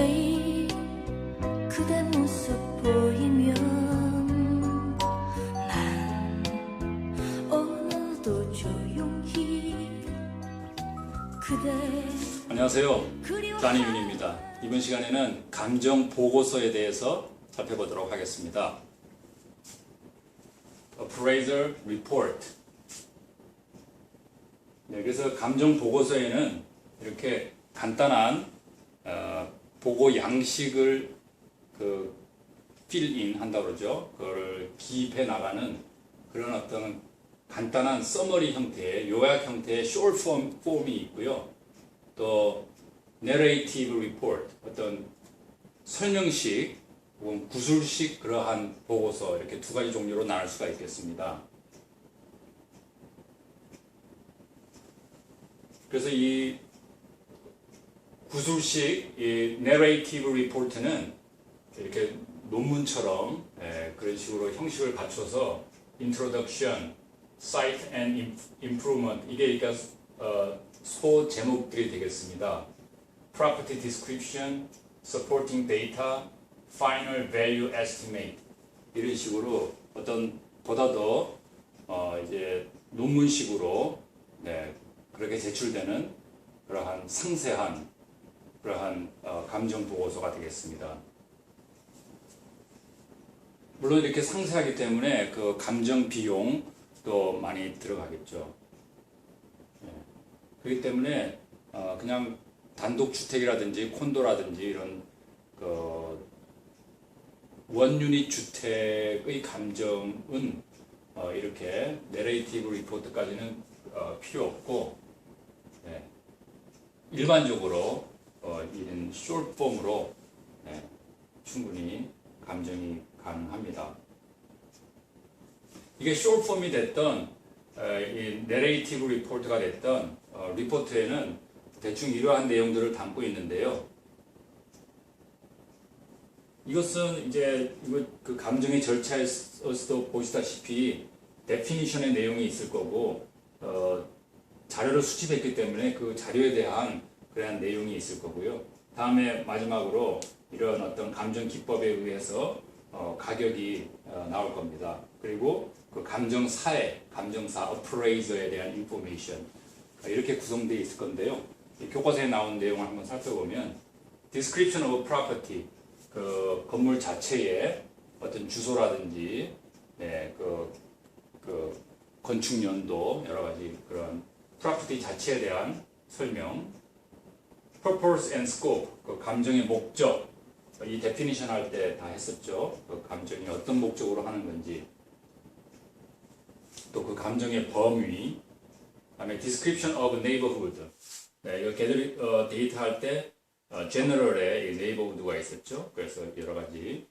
자세히 그대 모습 보이면 난 오늘도 조용히 그대 안녕하세요. 다니윤입니다. 이번 시간에는 감정 보고서에 대해서 살펴보도록 하겠습니다. Appraisal Report. 네, 그래서 감정 보고서에는 이렇게 간단한 어, 보고 양식을 그 필인 한다고 그러죠. 그걸 기입해 나가는 그런 어떤 간단한 서머리 형태의 요약 형태의 form 폼이 있고요. 또 narrative 어떤 설명식 혹은 구술식 그러한 보고서 이렇게 두 가지 종류로 나눌 수가 있겠습니다. 그래서 이 구술식 이 narrative report는 이렇게 논문처럼 예, 그런 식으로 형식을 갖춰서 introduction, cite and im- improvement 이게 그러니까 어, 소 제목들이 되겠습니다. property description, supporting data, final value estimate 이런 식으로 어떤 보다 더 어, 이제 논문식으로 네, 그렇게 제출되는 그러한 상세한 그러한 어, 감정 보고서가 되겠습니다. 물론 이렇게 상세하기 때문에 그 감정 비용도 많이 들어가겠죠. 예. 그렇기 때문에 어, 그냥 단독 주택이라든지 콘도라든지 이런 그 원유닛 주택의 감정은 어, 이렇게 내레이티브 리포트까지는 어, 필요 없고 네. 일반적으로 어, 이런 숄폼으로 네, 충분히 감정이 가능합니다. 이게 숄폼이 됐던 어, 이 내레이티브 리포트가 됐던 어, 리포트에는 대충 이러한 내용들을 담고 있는데요. 이것은 이제 이거 그 감정의 절차에서도 보시다시피 데피니션의 내용이 있을 거고 어, 자료를 수집했기 때문에 그 자료에 대한 그러한 내용이 있을 거고요. 다음에 마지막으로 이런 어떤 감정 기법에 의해서 어, 가격이 어, 나올 겁니다. 그리고 그 감정사의 감정사 어프레이저에 대한 인포메이션 이렇게 구성되어 있을 건데요. 이 교과서에 나온 내용을 한번 살펴보면 description of property 그 건물 자체의 어떤 주소라든지 네, 그, 그 건축 연도 여러 가지 그런 프로퍼티 자체에 대한 설명 purpose and scope 그 감정의 목적 이 데피니션 할 때 다 했었죠 그 감정이 어떤 목적으로 하는 건지 또 그 감정의 범위 그다음에 description of neighborhood 네, 이거 걔들이 어, 데이트 할때 어, 제너럴의 네이버우드가 있었죠. 그래서 여러 가지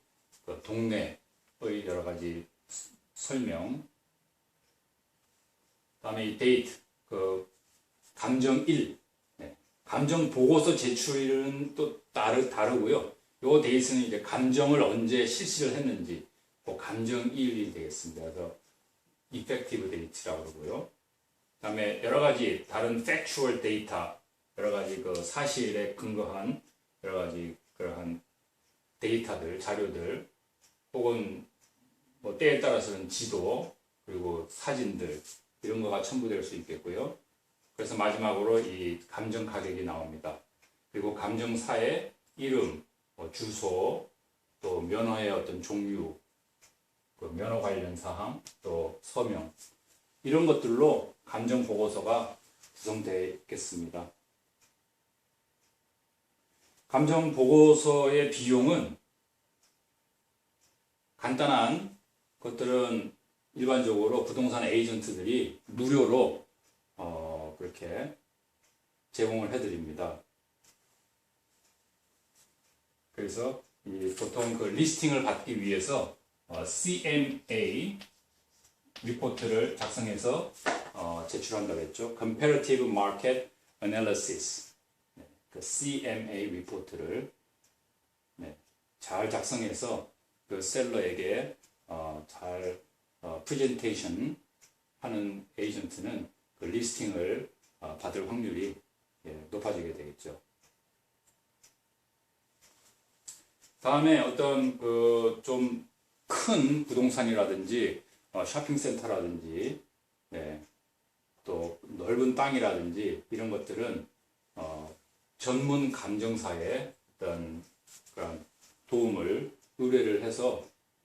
그 동네의 여러 가지 스- 설명. 다음에 이 데이트 그 감정 1 네. 감정 보고서 제출은 또 다르 다르고요. 요 데이트는 이제 감정을 언제 실시를 했는지 그 감정 1이 되겠습니다. 그래서 effective date라고 그러고요. 그 다음에 여러 가지 다른 factual data 여러 가지 그 사실에 근거한 여러 가지 그러한 데이터들, 자료들, 혹은 뭐 때에 따라서는 지도, 그리고 사진들, 이런 거가 첨부될 수 있겠고요. 그래서 마지막으로 이 감정 가격이 나옵니다. 그리고 감정사의 이름, 뭐 주소, 또 면허의 어떤 종류, 그 면허 관련 사항, 또 서명, 이런 것들로 감정 보고서가 구성되어 있겠습니다. 감정 보고서의 비용은 간단한 것들은 일반적으로 부동산 에이전트들이 무료로 어, 그렇게 제공을 해드립니다. 그래서 이 보통 그 리스팅을 받기 위해서 어, CMA 리포트를 작성해서 어, 제출한다고 했죠. Comparative Market Analysis. 그 CMA 리포트를 네, 잘 작성해서 그 셀러에게 어, 잘 어, 프레젠테이션 하는 에이전트는 그 리스팅을 어, 받을 확률이 예, 높아지게 되겠죠. 다음에 어떤 그 좀 큰 부동산이라든지 어, 쇼핑센터라든지 네, 또 넓은 땅이라든지 이런 것들은 어, 전문 감정사의 어떤 그런 도움을 의뢰를 해서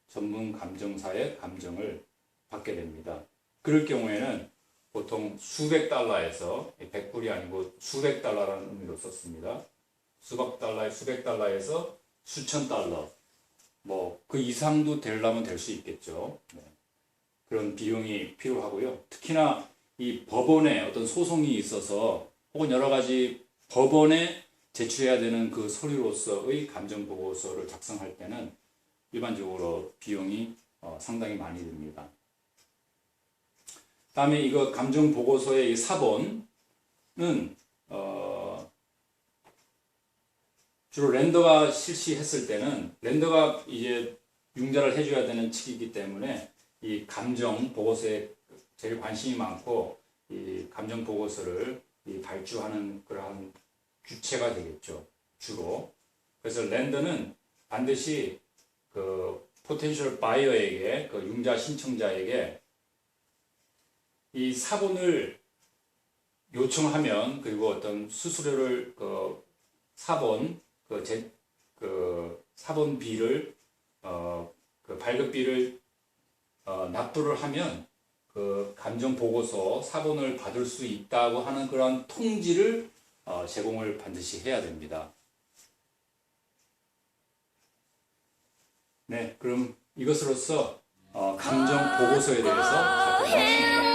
전문 감정사의 감정을 받게 됩니다. 그럴 경우에는 보통 수백 달러에서 100불이 아니고 수백 달러라는 의미로 썼습니다. 수백 달러에 수백 달러에서 수천 달러 뭐 그 이상도 되려면 될 수 있겠죠. 네. 그런 비용이 필요하고요. 특히나 이 법원에 어떤 소송이 있어서 혹은 여러 가지 법원에 제출해야 되는 그 서류로서의 감정 보고서를 작성할 때는 일반적으로 비용이 어, 상당히 많이 듭니다. 다음에 이거 감정 보고서의 이 사본은 어, 주로 렌더가 실시했을 때는 렌더가 이제 융자를 해줘야 되는 측이기 때문에 이 감정 보고서에 제일 관심이 많고 이 감정 보고서를 이 발주하는 그러한 주체가 되겠죠 주로. 그래서 렌더는 반드시 그 포텐셜 바이어에게 그 융자 신청자에게 이 사본을 요청하면 그리고 어떤 수수료를 그 사본 그, 제, 그 사본비를 어, 그 발급비를 어, 납부를 하면 그 감정 보고서 사본을 받을 수 있다고 하는 그런 통지를 어, 제공을 반드시 해야 됩니다. 네, 그럼 이것으로서 어, 감정 보고서에 대해서 살펴봤습니다.